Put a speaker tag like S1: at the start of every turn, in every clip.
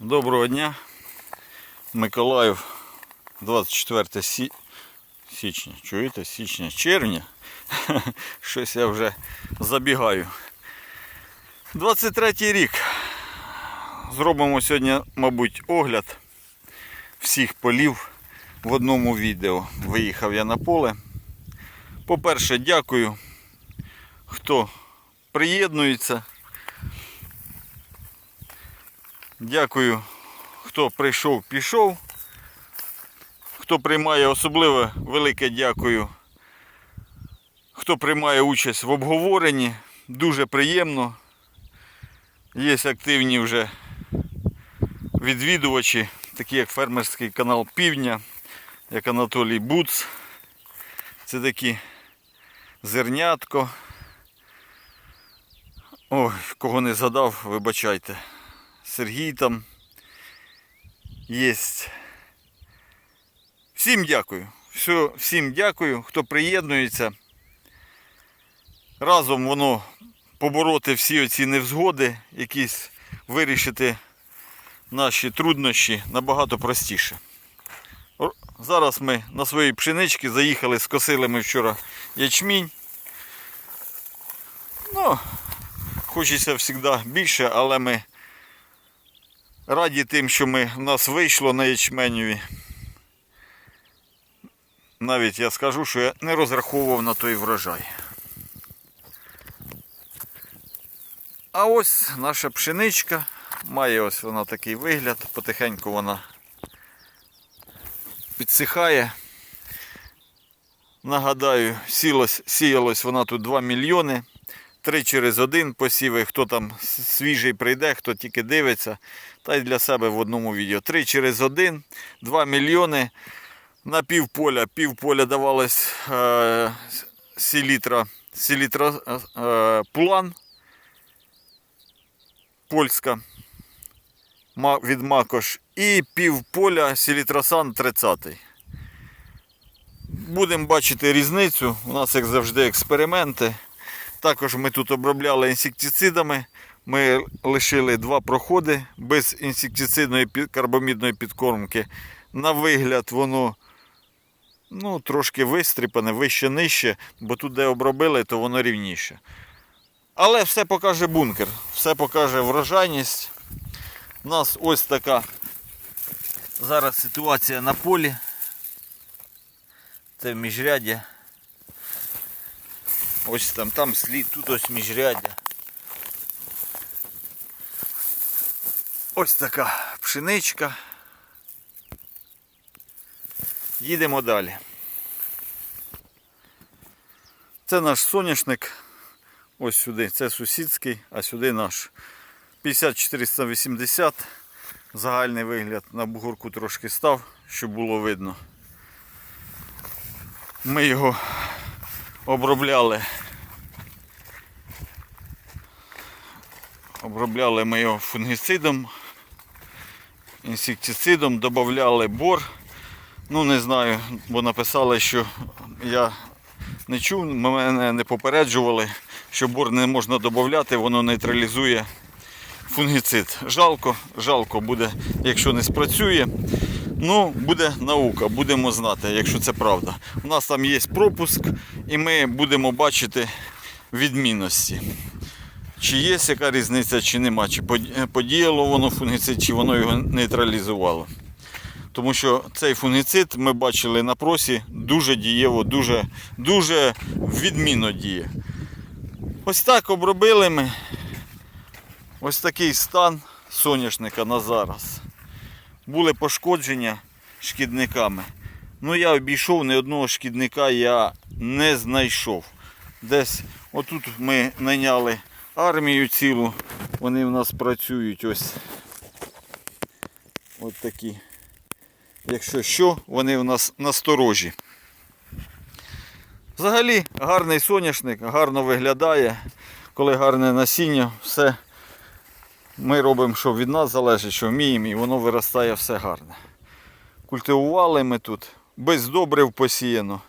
S1: Доброго дня. Миколаїв, 24 сі... січня. Чуєте? Січня, червня. Щось я вже забігаю. 23 рік. Зробимо сьогодні, мабуть, огляд всіх полів в одному відео. Виїхав я на поле. По-перше, дякую, хто приєднується. Дякую, хто прийшов, пішов. Хто приймає особливо велике дякую. Хто приймає участь в обговоренні. Дуже приємно. Є активні вже відвідувачі, такі як фермерський канал Півдня, як Анатолій Буц. Це такі зернятко. Ой, кого не згадав, вибачайте. Сергій там є. Всім дякую. Все, всім дякую, хто приєднується. Разом воно побороти всі оці невзгоди, якісь вирішити наші труднощі набагато простіше. Зараз ми на своїй пшеничці заїхали, скосили ми вчора ячмінь. Ну, хочеться завжди більше, але ми раді тим, що ми, в нас вийшло на ячменюві. Навіть я скажу, що я не розраховував на той врожай. А ось наша пшеничка. Має ось вона такий вигляд, потихеньку вона підсихає. Нагадаю, сілось, сіялось вона тут 2 мільйони. Три через один посіви, хто там свіжий прийде, хто тільки дивиться, та й для себе в одному відео. Три через один, 2 мільйони на півполя. Півполя давалось е, селітра, селітра е, план польська від Макош і півполя селітросан 30. Будемо бачити різницю. У нас, як завжди, експерименти. Також ми тут обробляли інсектицидами. Ми лишили два проходи без інсектицидної карбамідної підкормки. На вигляд воно ну, трошки вистріпане, вище нижче, бо тут, де обробили, то воно рівніше. Але все покаже бункер, все покаже врожайність. У нас ось така зараз ситуація на полі. Це міжряддя. Ось там, там слід, тут ось міжряддя. Ось така пшеничка. Їдемо далі. Це наш соняшник. Ось сюди. Це сусідський, а сюди наш 5480. Загальний вигляд на бугорку трошки став, щоб було видно. Ми його обробляли. Обробляли ми його фунгіцидом, інсектицидом, додавали бор. Ну не знаю, бо написали, що я не чув, мене не попереджували, що бор не можна додати, воно нейтралізує фунгіцид. Жалко, жалко буде, якщо не спрацює. Ну, буде наука, будемо знати, якщо це правда. У нас там є пропуск, і ми будемо бачити відмінності. Чи є яка різниця, чи нема, чи подіяло воно фунгіцид, чи воно його нейтралізувало. Тому що цей фунгіцид ми бачили на просі дуже дієво, дуже, дуже відмінно діє. Ось так обробили ми. Ось такий стан соняшника на зараз. Були пошкодження шкідниками. Ну я обійшов, ні одного шкідника я не знайшов. Десь отут ми найняли армію цілу. Вони в нас працюють ось. От такі. Якщо що, вони в нас насторожі. Взагалі гарний соняшник, гарно виглядає. Коли гарне насіння, все ми робимо, що від нас залежить, що вміємо, і воно виростає все гарне. Культивували ми тут, без добрив посіяно.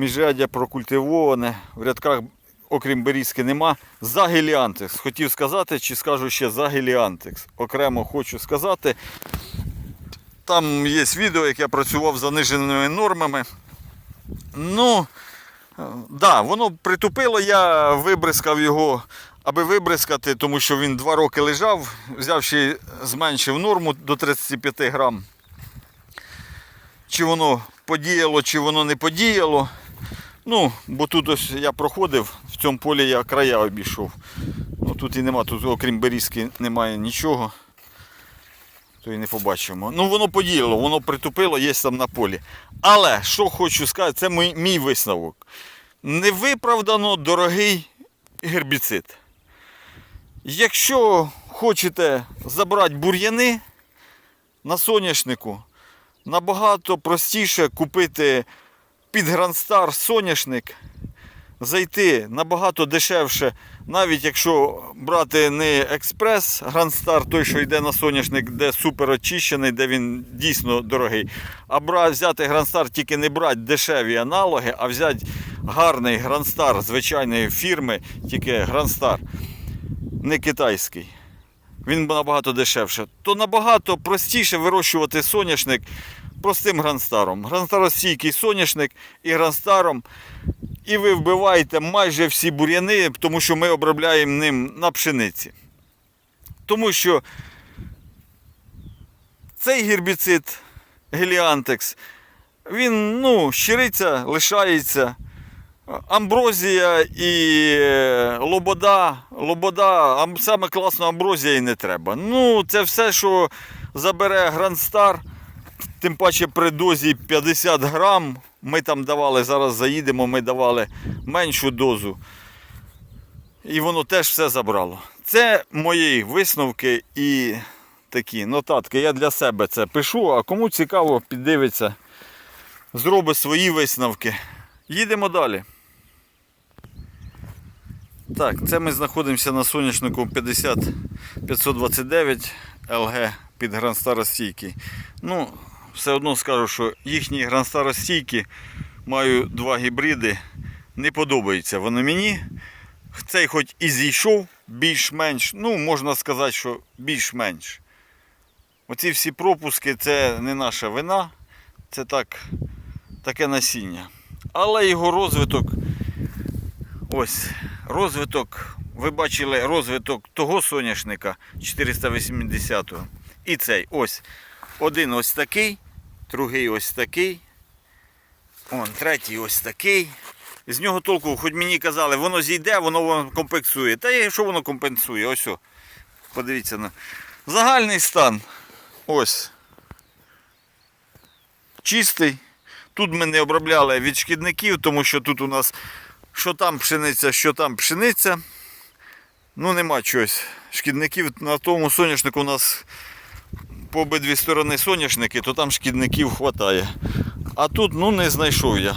S1: Міжряддя прокультивоване, в рядках окрім берізки, нема. За геліантекс. Хотів сказати, чи скажу ще за геліантекс. Окремо хочу сказати. Там є відео, як я працював з заниженими нормами. Ну, да, воно притупило, я вибризкав його, аби вибризкати, тому що він два роки лежав, взяв ще й зменшив норму до 35 грам. Чи воно подіяло, чи воно не подіяло. Ну, бо тут ось я проходив, в цьому полі я края обійшов. Ну, тут і нема, тут окрім берізки немає нічого. То і не побачимо. Ну, воно подіяло, воно притупило, є там на полі. Але що хочу сказати, це мій, мій висновок. Невиправдано дорогий гербіцид. Якщо хочете забрати бур'яни на соняшнику, набагато простіше купити під Грандстар соняшник, зайти набагато дешевше, навіть якщо брати не експрес Грандстар, той, що йде на соняшник, де супер очищений, де він дійсно дорогий. А взяти Грандстар тільки не брати дешеві аналоги, а взяти гарний Грандстар звичайної фірми, тільки Грандстар, не китайський. Він набагато дешевше. То набагато простіше вирощувати соняшник простим гранстаром. Гранстаростійкий соняшник і гранстаром. І ви вбиваєте майже всі бур'яни, тому що ми обробляємо ним на пшениці. Тому що цей гербіцид Геліантекс, він ну, щириця лишається. Амброзія і е, лобода. Лобода, ам- саме класно амброзія і не треба. Ну, це все, що забере Грандстар, тим паче при дозі 50 грам. Ми там давали, зараз заїдемо, ми давали меншу дозу. І воно теж все забрало. Це мої висновки і такі нотатки. Я для себе це пишу, а кому цікаво, піддивиться, зробить свої висновки. Їдемо далі. Так, це ми знаходимося на соняшнику 50 529 LG під гранстаростійкий. Ну, все одно скажу, що їхні гранстаростійкі маю два гібриди. Не подобаються вони мені. Цей хоч і зійшов більш-менш, ну, можна сказати, що більш-менш. Оці всі пропуски це не наша вина, це так, таке насіння. Але його розвиток Ось розвиток. Ви бачили розвиток того соняшника 480-го. І цей ось. Один ось такий, другий ось такий. Он, третій ось такий. З нього толку, хоч мені казали, воно зійде, воно воно компенсує. Та є, що воно компенсує? Ось. О. Подивіться на. Загальний стан. Ось. Чистий. Тут ми не обробляли від шкідників, тому що тут у нас що там пшениця, що там пшениця. Ну нема чогось. Шкідників на тому соняшнику у нас по обидві сторони соняшники, то там шкідників вистачає. А тут ну не знайшов я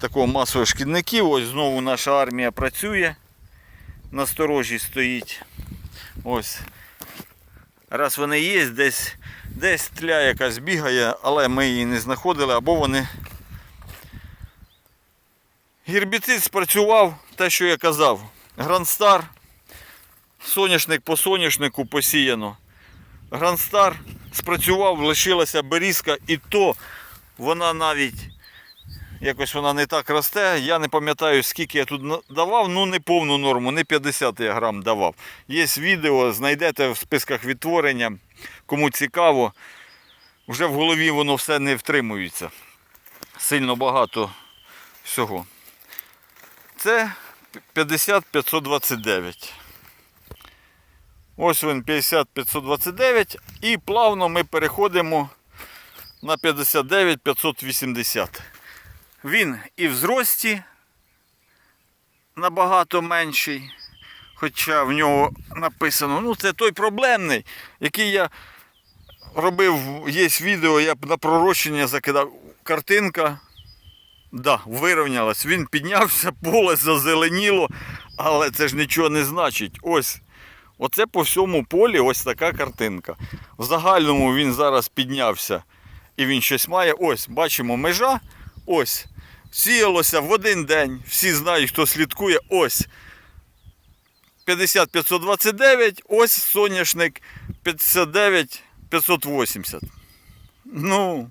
S1: такого масових шкідників. Ось знову наша армія працює. На сторожі стоїть. Ось. Раз вони є, десь, десь тля якась бігає, але ми її не знаходили, або вони Гербіцид спрацював, те, що я казав. Грандстар, соняшник по соняшнику посіяно. Грандстар спрацював, лишилася берізка, і то вона навіть якось вона не так росте. Я не пам'ятаю, скільки я тут давав, ну не повну норму, не 50 я грам давав. Є відео, знайдете в списках відтворення, кому цікаво. Вже в голові воно все не втримується. Сильно багато всього. Це 50-529. Ось він 50-529 і плавно ми переходимо на 59-580. Він і в зрості набагато менший. Хоча в нього написано, ну це той проблемний, який я робив, є відео, я на пророщення закидав картинка. Да, вирівнялась. Він піднявся, поле зазеленіло, але це ж нічого не значить. Ось. Оце по всьому полі ось така картинка. В загальному він зараз піднявся і він щось має. Ось, бачимо, межа. Ось. Сіялося в один день. Всі знають, хто слідкує. Ось. 50-529, ось соняшник 59-580. Ну,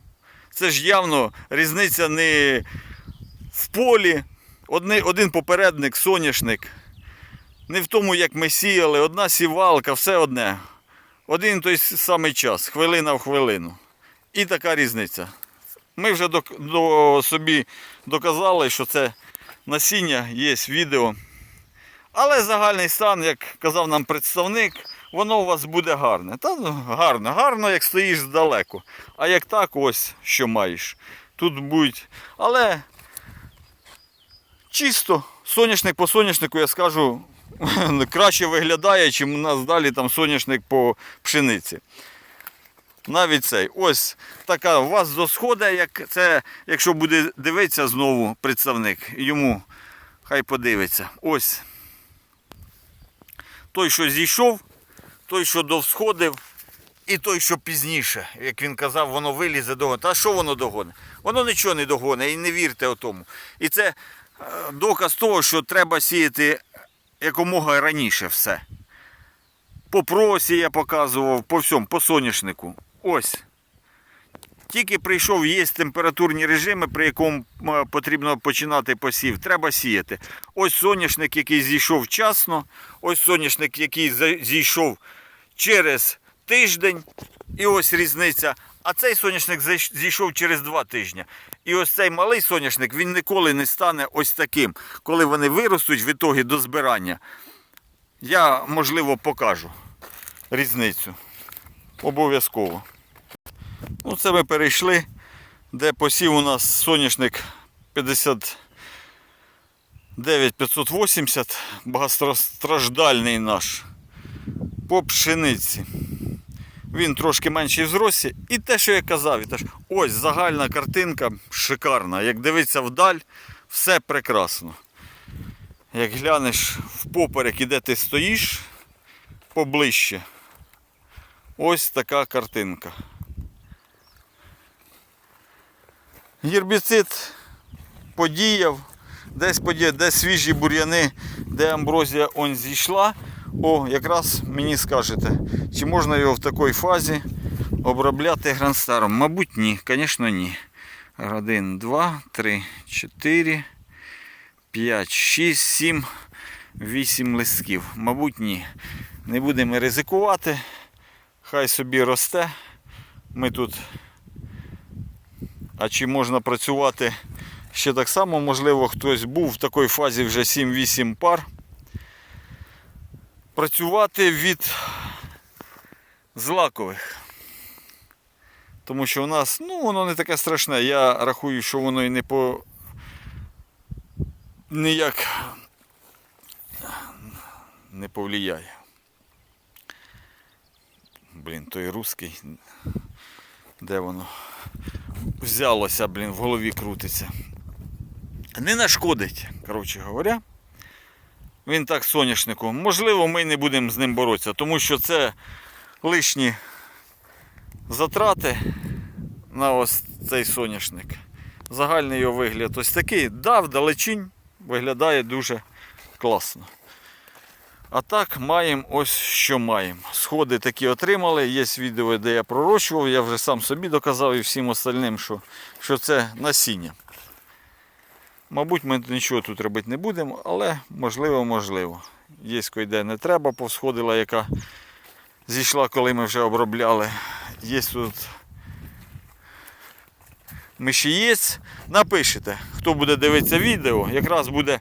S1: це ж явно різниця не в полі. Одни, один попередник, соняшник. Не в тому, як ми сіяли, одна сівалка, все одне. Один той самий час, хвилина в хвилину. І така різниця. Ми вже до, до собі доказали, що це насіння, є відео. Але загальний стан, як казав нам представник, воно у вас буде гарне. Та ну, гарно, гарно, як стоїш здалеку. А як так, ось що маєш. Тут будуть. Але чисто, соняшник по соняшнику, я скажу, краще виглядає, чим у нас далі там соняшник по пшениці. Навіть цей. Ось така у вас досходить, як це, якщо буде дивитися знову представник, йому хай подивиться. Ось той, що зійшов, той, що довсходив, і той, що пізніше, як він казав, воно вилізе догоне. Та що воно догоне? Воно нічого не догоне, і не вірте тому. І це доказ того, що треба сіяти якомога раніше все. По просі я показував, по всьому, по соняшнику. Ось. Тільки прийшов, є температурні режими, при якому потрібно починати посів. Треба сіяти. Ось соняшник, який зійшов вчасно, ось соняшник, який зійшов через тиждень. І ось різниця. А цей соняшник зійшов через два тижні. І ось цей малий соняшник він ніколи не стане ось таким. Коли вони виростуть в ітогі до збирання, я можливо покажу різницю. Обов'язково. Ну, це ми перейшли, де посів у нас соняшник 59580, багатостраждальний наш. По пшениці. Він трошки менший в зрості. І те, що я казав, і те, що- ось загальна картинка шикарна. Як дивиться вдаль, все прекрасно. Як глянеш впоперек, і де ти стоїш, поближче. Ось така картинка. Гербіцид подіяв, десь подіяв, де свіжі бур'яни, де амброзія он зійшла. О, якраз мені скажете, чи можна його в такій фазі обробляти гранстаром? Мабуть, ні, звісно, ні. Один, два, три, чотири, п'ять, шість, сім, вісім листків. Мабуть, ні. Не будемо ризикувати. Хай собі росте. Ми тут а чи можна працювати ще так само? Можливо, хтось був в такій фазі вже 7-8 пар. Працювати від злакових. Тому що у нас, ну, воно не таке страшне. Я рахую, що воно і не по ніяк не повлияє. Блін, той русський. Де воно? взялося, блін, в голові крутиться. Не нашкодить, коротше говоря. Він так соняшнику. Можливо, ми не будемо з ним боротися, тому що це лишні затрати на ось цей соняшник. Загальний його вигляд ось такий. Да, вдалечінь виглядає дуже класно. А так маємо ось що маємо. Сходи такі отримали. Є відео, де я пророщував. Я вже сам собі доказав і всім остальним, що, що це насіння. Мабуть, ми нічого тут робити не будемо, але можливо, можливо. Є де не треба, повсходила, яка зійшла, коли ми вже обробляли. Є тут мишієць. Напишите, хто буде дивитися відео, якраз буде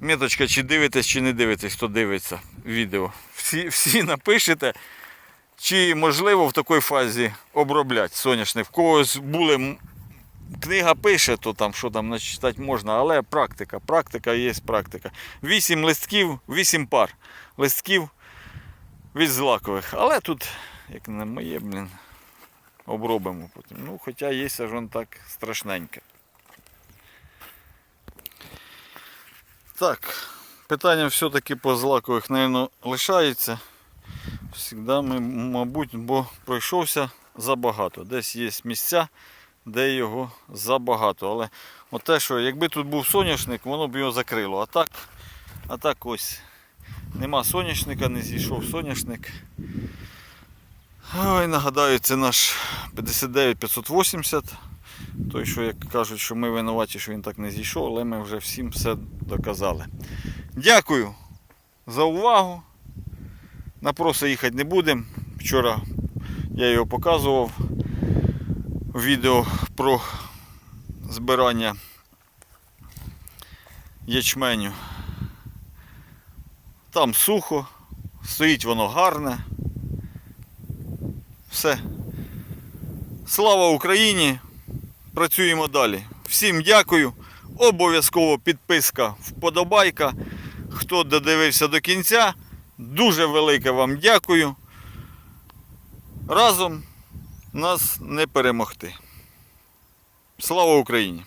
S1: Міточка, чи дивитесь, чи не дивитесь, хто дивиться відео. Всі, всі напишете, чи можливо в такій фазі обробляти соняшник. В когось були, книга пише, то там що там начитати можна, але практика, практика є практика. Вісім листків, вісім пар листків від злакових. Але тут, як не моє, блін, обробимо потім. Ну, хоча є аж воно так страшненьке. Так, питання все-таки по злакових, мабуть, лишається. Всегда ми, мабуть, бо пройшовся забагато. Десь є місця, де його забагато. Але те, що якби тут був соняшник, воно б його закрило. А так А так ось нема соняшника, не зійшов соняшник. Ой, нагадаю, це наш 59580. Той, що як кажуть, що ми винуваті, що він так не зійшов, але ми вже всім все доказали. Дякую за увагу. На проси їхати не будемо. Вчора я його показував відео про збирання ячменю. Там сухо, стоїть воно гарне. Все. Слава Україні! Працюємо далі. Всім дякую. Обов'язково підписка, вподобайка. Хто додивився до кінця, дуже велике вам дякую. Разом нас не перемогти. Слава Україні!